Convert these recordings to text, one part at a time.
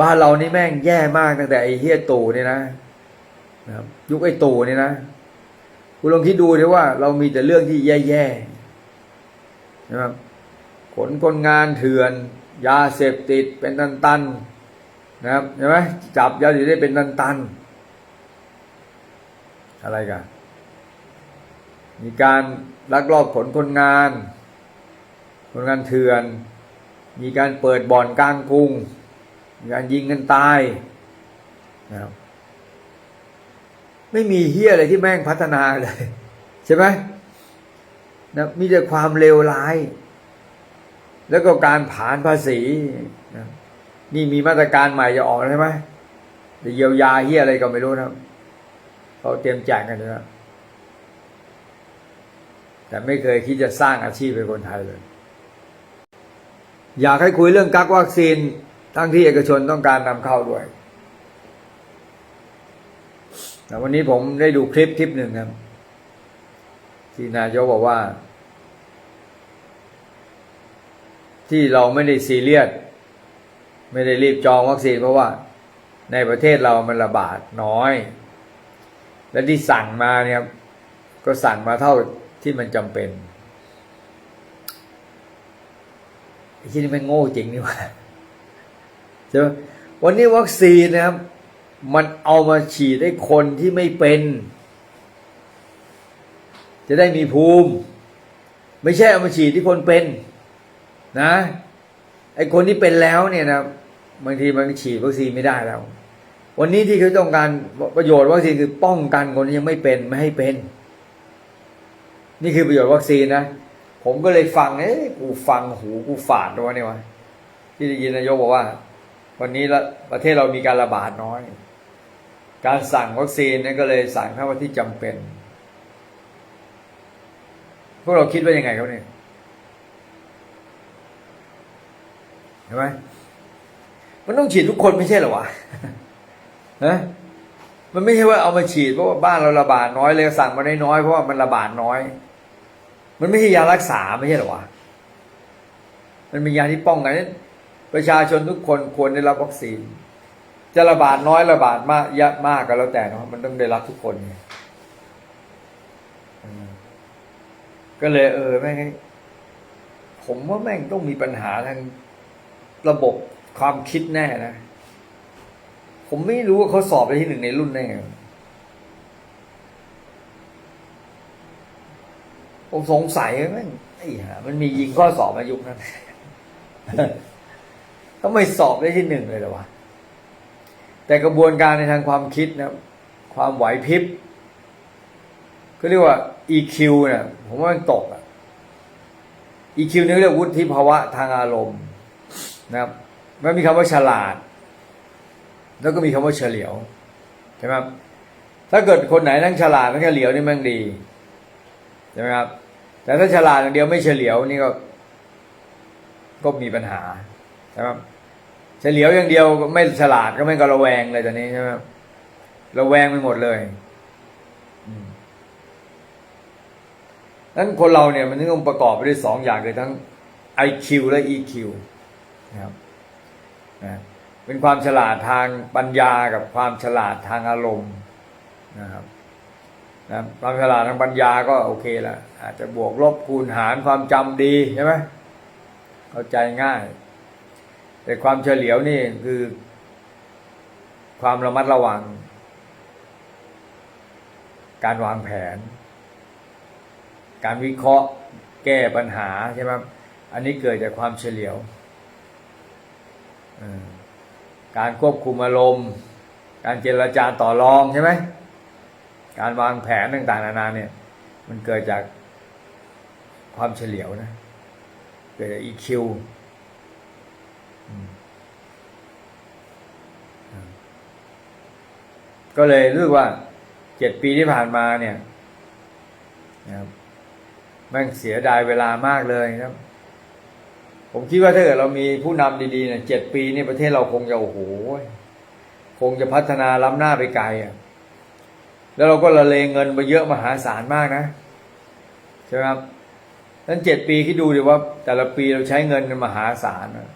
บ้านเรานี่แม่งแย่มากตั้งแต่ไอ้เฮียตู่เนี่ยนะนะครับ ยุคไอ้ตู่เนี่ยนะคุณลองคิดดูดิว่าเรามีแต่เรื่องที่แย่ๆนะครับขนคนงานเถื่อน ยาเสพติดเป็นตันๆนะครับเห็นไหมจับยาเสพติดได้เป็นตันๆอะไรกันมีการลักลอบขนคนงาน คนงานเถื่อน มีการเปิดบ่อนกลางกรุง การยิงกันตายนะครับไม่มีเฮียอะไรที่แม่งพัฒนาเลย ใช่ไหมนะมีแต่ความเลวร้าย แล้วก็การผ่านภาษีนะนี่มีมาตรการใหม่จะออกใช่ไหมจะเยียวยาเฮียอะไรก็ไม่รู้นะเขาเตรียมแจกกันนะแต่ไม่เคยคิดจะสร้างอาชีพให้คนไทยเลย อยากให้คุยเรื่องกักวัคซีน ทั้งที่เอกชนต้องการนำเข้าด้วยแต่วันนี้ผมได้ดูคลิปคลิปหนึ่งครับ ที่นายกบอกว่า ที่เราไม่ได้ซีเรียสไม่ได้รีบจองวัคซีนเพราะว่า ในประเทศเรามันระบาดน้อย และที่สั่งมาเนี่ยก็สั่งมาเท่าที่มันจำเป็นที่นี่มันโง่จริงนี่ว่า ใช่ไหมวันนี้วัคซีนนะครับ มันเอามาฉีดให้คนที่ไม่เป็น จะได้มีภูมิ ไม่ใช่เอามาฉีดที่คนเป็นนะไอ้คนที่เป็นแล้วเนี่ยนะบางทีมันฉีดวัคซีนไม่ได้แล้ว วันนี้ที่เขาต้องการประโยชน์วัคซีนคือป้องกันคนที่ยังไม่เป็นไม่ให้เป็น นี่คือประโยชน์วัคซีนนะผมก็เลยฟังเอ๊ะกูฟังหูกูฝาดด้วยเนี่ยวะที่ได้ยินนายกบอกว่า วันนี้ละประเทศเรามีการระบาดน้อย การสั่งวัคซีนเนี่ยก็เลยสั่งเท่าที่จำเป็น พวกเราคิดว่ายังไงครับเนี่ยเห็นไหมมันต้องฉีดทุกคนไม่ใช่หรอวะฮะมันไม่ใช่ว่าเอามาฉีดเพราะว่าบ้านเราระบาดน้อยเลยสั่งมาได้น้อยเพราะว่ามันระบาดน้อย มันไม่ใช่ยารักษาไม่ใช่หรอวะมันเป็นยาที่ป้องกัน ประชาชนทุกคนควรได้รับวัคซีน จะระบาดน้อยระบาดมากยะมากก็แล้วแต่นะมันต้องได้รับทุกคนไงก็เลย เออแม่งผมว่าแม่งต้องมีปัญหาทางระบบความคิดแน่นะ ผมไม่รู้ว่าเขาสอบได้ที่หนึ่งในรุ่นแน่ผมสงสัยแม่งไอ้ห่ามันมียิงข้อสอบมายุคนั้น ทำไมสอบได้ที่หนึ่งเลยเหรอวะแต่กระบวนการในทางความคิดนะความไหวพริบก็เรียกว่า EQ เนี่ยผมว่ามันตกอะ EQ นี่เรียกวุฒิภาวะทางอารมณ์นะครับมันมีคำว่าฉลาด แล้วก็มีคำว่าเฉลียวใช่ไหมครับถ้าเกิดคนไหนทั้งฉลาดทั้งเฉลียวนี่มันดีใช่ไหมครับ แต่ถ้าฉลาดอย่างเดียวไม่เฉลียวนี่ก็ก็มีปัญหาใช่ไหมครับ เฉลียวอย่างเดียวไม่ฉลาดก็ไม่กระแวงเลยตอนนี้ใช่ไหมครับระแวงไปหมดเลยนั้นคนเราเนี่ยมันต้องประกอบไปด้วยสองอย่างคือทั้ง IQ และ EQ นะครับนะเป็นความฉลาดทางปัญญากับความฉลาดทางอารมณ์นะครับนะความฉลาดทางปัญญาก็โอเคละอาจจะบวกลบคูณหารความจำดีใช่ไหมเข้าใจง่าย แต่ความเฉลียวนี่คือ ความระมัดระวัง การวางแผน การวิเคราะห์แก้ปัญหาใช่ไหมอันนี้เกิดจากความเฉลียว การควบคุมอารมณ์ การเจรจาต่อรองใช่ไหม การวางแผนต่างๆนานาเนี่ย มันเกิดจากความเฉลียวนะ เกิดจาก EQ ก็เลยรู้ว่าเจ็ดปีที่ผ่านมาเนี่ยนะครับแม่งเสียดายเวลามากเลยครับ ผมคิดว่าถ้าเกิดเรามีผู้นำดีๆเนี่ยเจ็ดปีนี่ประเทศเราคงจะโอ้โหคงจะพัฒนาล้ำหน้าไปไกลอะ แล้วเราก็ละเลงเงินไปเยอะมหาศาลมากนะใช่ไหมครับนั้นเจ็ดปีคิดดูดิว่า แต่ละปีเราใช้เงินกันมหาศาลนะ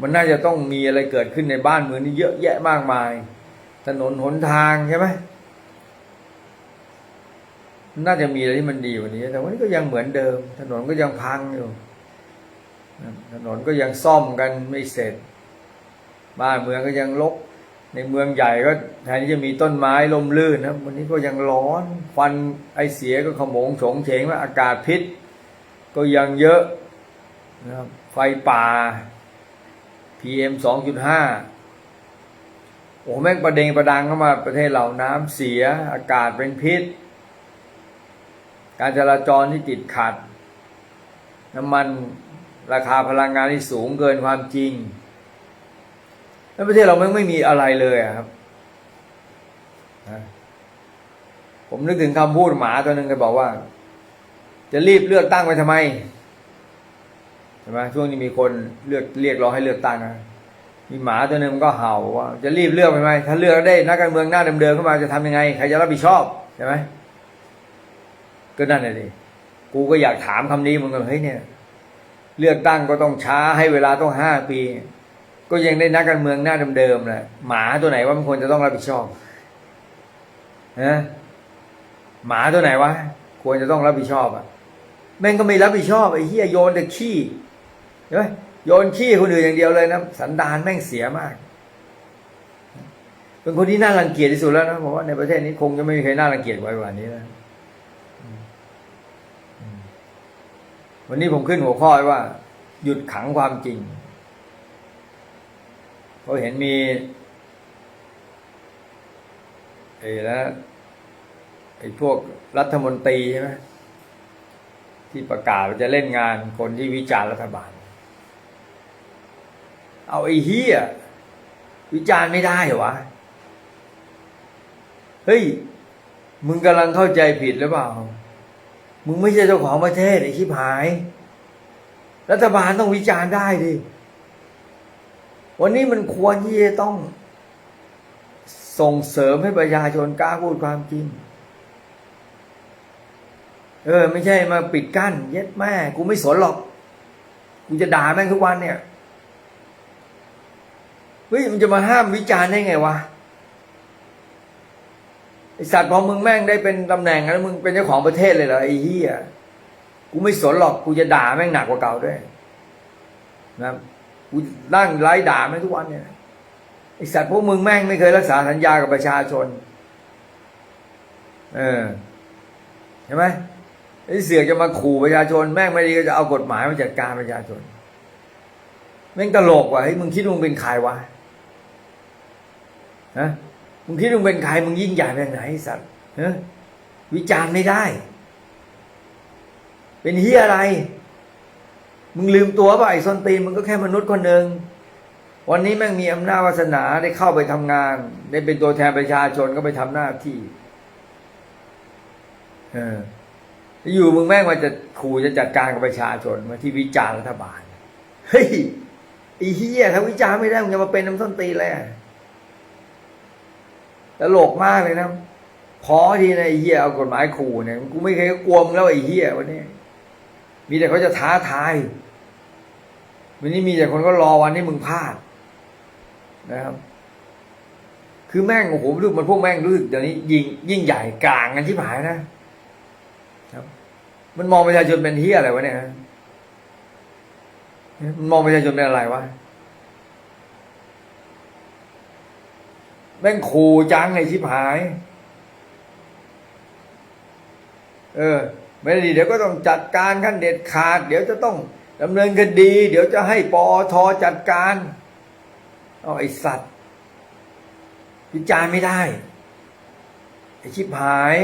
มันน่าจะต้องมีอะไรเกิดขึ้นในบ้านเมืองนี่เยอะแยะมากมาย ถนนหนทางใช่ไหมน่าจะมีอะไรที่มันดีกว่านี้ แต่วันนี้ก็ยังเหมือนเดิม ถนนก็ยังพังอยู่ ถนนก็ยังซ่อมกันไม่เสร็จ บ้านเมืองก็ยังรกในเมืองใหญ่ก็แทนที่จะมีต้นไม้ลมลื่นนะวันนี้ก็ยังร้อนควันไอเสียก็ขโมงโฉงเฉงว่าอากาศพิษ ก็ยังเยอะนะครับไฟป่า PM สองจุดห้าโอ้แม่งประเดงประดังเข้ามาประเทศเราน้ำเสียอากาศเป็นพิษ การจราจรที่ติดขัด น้ำมันราคาพลังงานที่สูงเกินความจริง แล้วประเทศเราไม่ไม่มีอะไรเลยครับ ผมนึกถึงคำพูดหมาตัวหนึ่งเคยบอกว่า จะรีบเลือกตั้งไปทำไม ใช่ไหมช่วงนี้มีคนเลือกเรียกร้องให้เลือกตั้งนะมีหมาตัวหนึ่งมันก็เห่าว่าจะรีบเลือกไปทำไมถ้าเลือกได้นักการเมืองหน้าเดิมๆเข้ามาจะทำยังไงใครจะรับผิดชอบใช่ไหมก็นั่นเลยดิกูก็อยากถามคำนี้เหมึงกันเฮ้ยเนี่ย เลือกตั้งก็ต้องช้าให้เวลาต้องห้าปี ก็ยังได้นักการเมืองหน้าเดิมๆแหละหมาตัวไหนว่ามันควรจะต้องรับผิดชอบนะหมาตัวไหนวะควรจะต้องรับผิดชอบอะแม่งก็ไม่รับผิดชอบไอ้เหี้ยโยนแต่ขี้ ใช่ไหมโยนขี้คนอื่นอย่างเดียวเลยนะสันดานแม่งเสียมาก เป็นคนที่น่ารังเกียจที่สุดแล้วนะผมว่าในประเทศนี้คงจะไม่มีใครน่ารังเกียจไว้กว่านี้แล้ววันนี้ผมขึ้นหัวข้อว้ว่า หยุดขังความจริงเพราะเห็นมีไอ้แล้วไอ้พวกรัฐมนตรีใช่ไหมที่ประกาศว่าจะเล่นงานคนที่วิจารณ์รัฐบาล เอาไอ้เฮียวิจารณ์ไม่ได้เหรอวะ เฮ้ย มึงกำลังเข้าใจผิดหรือเปล่า มึงไม่ใช่เจ้าของประเทศไอ้ชิบหาย รัฐบาลต้องวิจารณ์ได้ดิ วันนี้มันควรที่จะต้อง ส่งเสริมให้ประชาชนกล้าพูดความจริง เออ ไม่ใช่มาปิดกั้น เย็ดแม่ กูไม่สนหรอก กูจะด่าแม่งทุกวันเนี่ย เฮ้ยมันจะมาห้ามวิจารณ์ได้ไงวะไอสัตว์พอมึงแม่งได้เป็นตำแหน่งแล้วมึงเป็นเจ้าของประเทศเลยเหรอไอ้เหี้ยกูไม่สนหรอกกูจะด่าแม่งหนักกว่าเก่าด้วยนะกูร่างไล่ด่าแม่งทุกวันเนี่ยไอสัตว์พวกมึงแม่งไม่เคยรักษาสัญญากับประชาชน เออใช่ไหมไอ้เสือกจะมาขู่ประชาชน แม่งไม่ดีก็จะเอากฎหมายมาจัดการประชาชนแม่งตลกว่ะเฮ้ยมึงคิดมึงเป็นใครวะ ฮะมึงคิดมึงเป็นใครมึงยิ่งใหญ่แบบไหนสัตว์ฮะวิจารณ์ไม่ได้ เป็นเฮียอะไร มึงลืมตัวป่ะไอ้ส้นตีนมึงก็แค่มนุษย์คนหนึ่งวันนี้แม่งมีอำนาจวาสนาได้เข้าไปทำงาน ได้เป็นตัวแทนประชาชนก็ไปทำหน้าที่เอออยู่มึงแม่งมาจะขู่จะจัดการกับประชาชนมาที่วิจารณ์รัฐบาล เฮ้ยไอีเหี้ยถ้าวิจารณ์ไม่ได้มึงจะมาเป็นน้ำส้นตีนเลยอะ ตลกมากเลยนะพอทีนะไอ้เหี้ยเอากฎหมายขู่เนี่ยกูไม่เคยกลัวมึงแล้วไอ้เหี้ยวันนี้ มีแต่เขาจะท้าทายวันนี้มีแต่คนก็รอวันที่มึงพลาด นะครับ คือแม่งโอ้โหรู้สึกมันพวกแม่งรู้สึกเดี๋ยวนี้ ยิ่งยิ่งใหญ่กลางกันที่หายนะครับ มันมองประชาชนเป็นเฮียอะไรวะเนี่ยมันมองประชาชนเป็นอะไรวะ แม่งขู่จังไอ้ชิบหาย เออ ไม่ดีเดี๋ยวก็ต้องจัดการขั้นเด็ดขาด เดี๋ยวจะต้องดำเนินคดี เดี๋ยวจะให้ปอทจัดการเอาไอ้สัตว์วิจารณ์ไม่ได้ ไอ้ชิบหาย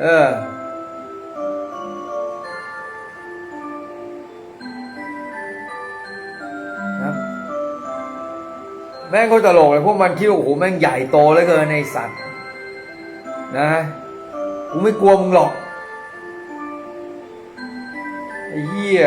เออ แม่งก็ตลกเลยพวกมันคิดว่าโอ้โหแม่งใหญ่โตเหลือเกินในสัตว์ นะกูไม่กลัวมึงหรอกไอ้เหี้ย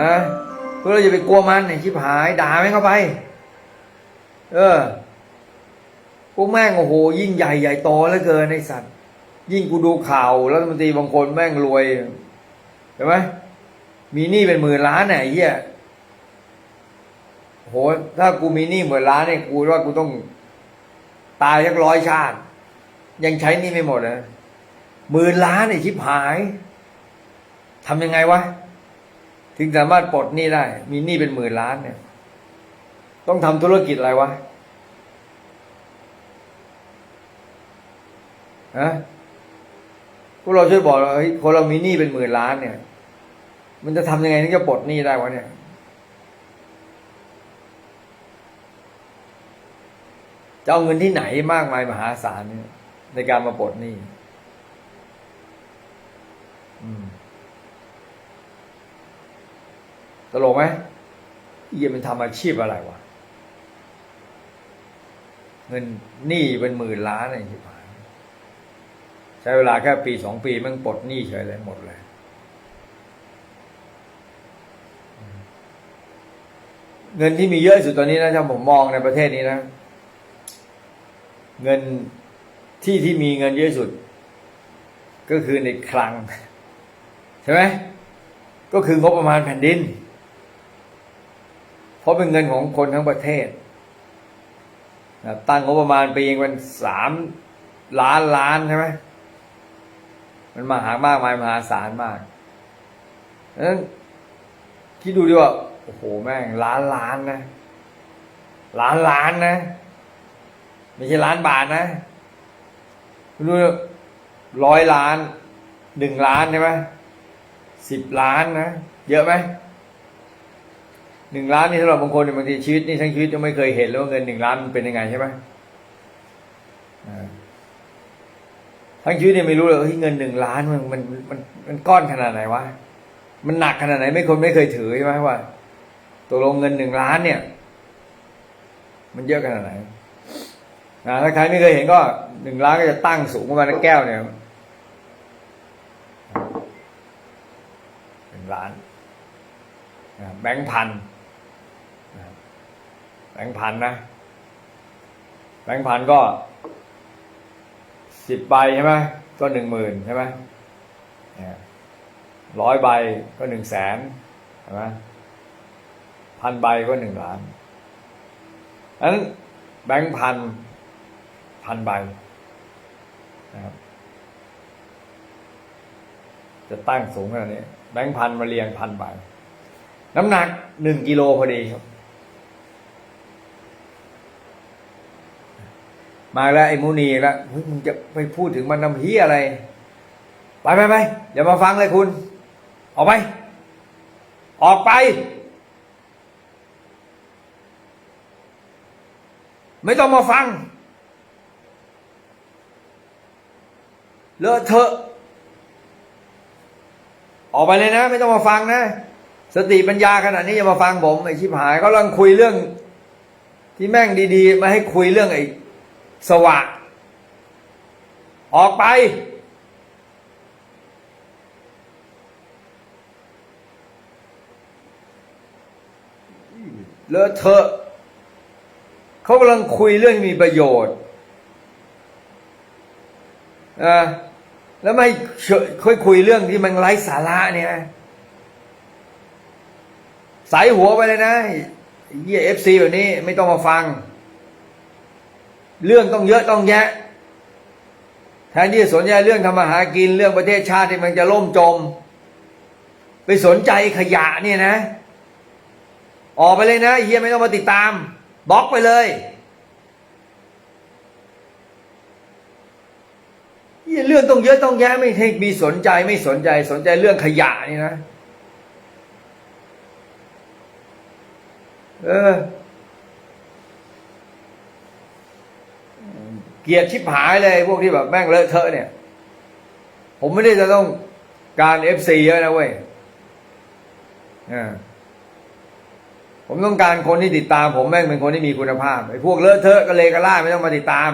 นะเพื่อเราจะไปกลัวมันไอ้ชิบหายด่าแม่งเข้าไป เออพวกแม่งโอ้โหยิ่งใหญ่ใหญ่โตเหลือเกินในสัตว์ ยิ่งกูดูข่าวรัฐมนตรีบางคนแม่งรวยเห็นไหมมีหนี้เป็นหมื่นล้านไหนะไอ้เหี้ย โห ถ้ากูมีหนี้หมื่นล้านเนี่ยกูว่ากูต้องตายสักร้อยชาติ ยังใช้หนี้ไม่หมดนะหมื่นล้านเนี่ยชิบหายทำยังไงวะ ถึงสามารถปลดหนี้ได้ มีหนี้เป็นหมื่นล้านเนี่ย ต้องทำธุรกิจอะไรวะฮะพวกเราช่วยบอกเราเฮ้ยคนเรามีหนี้เป็นหมื่นล้านเนี่ย มันจะทำยังไงถึงจะปลดหนี้ได้วะเนี่ย จะเอาเงินที่ไหนมากมายมหาศาลเนี่ยในการมาปลดหนี้ตลกไหมเอียมันทำอาชีพอะไรวะ เงินหนี้เป็นหมื่นล้านอะไรที่ผ่านใช้เวลาแค่ปีสองปีมันปลดหนี้เฉยเลยหมดเลยเงินที่มีเยอะสุดตอนนี้นะถ้าผมมองในประเทศนี้นะ เงินที่ที่มีเงินเยอะสุด ก็คือในคลัง ใช่ไหมก็คืองบประมาณแผ่นดิน เพราะเป็นเงินของคนทั้งประเทศตั้งงบประมาณปีเป็นสามล้านล้านใช่ไหมมันมหามากมายมหาศาลมากดังนั้นคิดดูดิว่า โอ้โหแม่งล้านล้านนะ ล้านล้านนะ ไม่ใช่ล้านบาทนะดูร้อยล้านหนึ่งล้านใช่ไหมสิบล้านนะ เยอะไหมหนึ่งล้านนี่สำหรับบางคนเนี่ยบางทีชีวิตนี่ทั้งชีวิตยังไม่เคยเห็นเลยว่าเงินหนึ่งล้านมันเป็นยังไงใช่ไหมทั้งชีวิตเนี่ยไม่รู้เลยเฮ้ยเงินหนึ่งล้านมันมันมันมันก้อนขนาดไหนวะมันหนักขนาดไหนไม่คนไม่เคยถือใช่ไหมว่าตกลงเงินหนึ่งล้านเนี่ย มันเยอะขนาดไหน นะถ้าใครไม่เคยเห็นก็หนึ่งล้านก็จะตั้งสูงประมาณแก้วเนี่ยหนึ่งล้านแบงค์พันแบงค์พันนะ แบงค์พันก็สิบใบใช่ไหมก็หนึ่งหมื่นใช่ไหมร้อยใบก็หนึ่งแสนใช่ไหมพันใบก็หนึ่งล้านอันนั้นแบงค์พัน พันใบนะครับ จะตั้งสูงขนาดนี้ แบงค์พันมาเรียงพันใบ น้ำหนักหนึ่งกิโลพอดีครับ มาแล้วไอ้มูนีแล้วเฮ้ยมึงจะไปพูดถึงมันนำเฮียอะไร ไปไปไปอย่ามาฟังเลยคุณ ออกไป ออกไปไม่ต้องมาฟัง เลอะเทอะ ออกไปเลยนะ ไม่ต้องมาฟังนะ สติปัญญาขนาดนี้อย่ามาฟังผมไอ้ชิบหายเขากำลังคุยเรื่อง ที่แม่งดีๆ มาให้คุยเรื่องไอ้สวะ ออกไป เลอะเทอะเขากำลังคุยเรื่องที่มีประโยชน์อ่า แล้วไม่ค่อยคุยเรื่องที่มันไร้สาระเนี่ยใส่หัวไปเลยนะเยี่ยเอฟซีแบบนี้ไม่ต้องมาฟัง เรื่องต้องเยอะต้องแยะแทนที่จะสนใจเรื่องทำมาหากินเรื่องประเทศชาติที่มันจะล่มจม ไปสนใจขยะเนี่ยนะ ออกไปเลยนะเฮียไม่ต้องมาติดตามบล็อกไปเลยเฮี ยเรื่องต้องเยอะต้องแยะไม่ให้มีสนใจไม่สนใจสนใจเรื่องขยะนี่นะ เออ เกียดชิบหายเลยพวกที่แบบแม่งเลอะเทอะเนี่ย ผมไม่ได้จะต้องการเอฟซีเยอะนะเว้ยผมต้องการคนที่ติดตาม ผมแม่งเป็นคนที่มีคุณภาพไอ้พวกเลอะเทอะกะเลกะล่าไม่ต้องมาติดตาม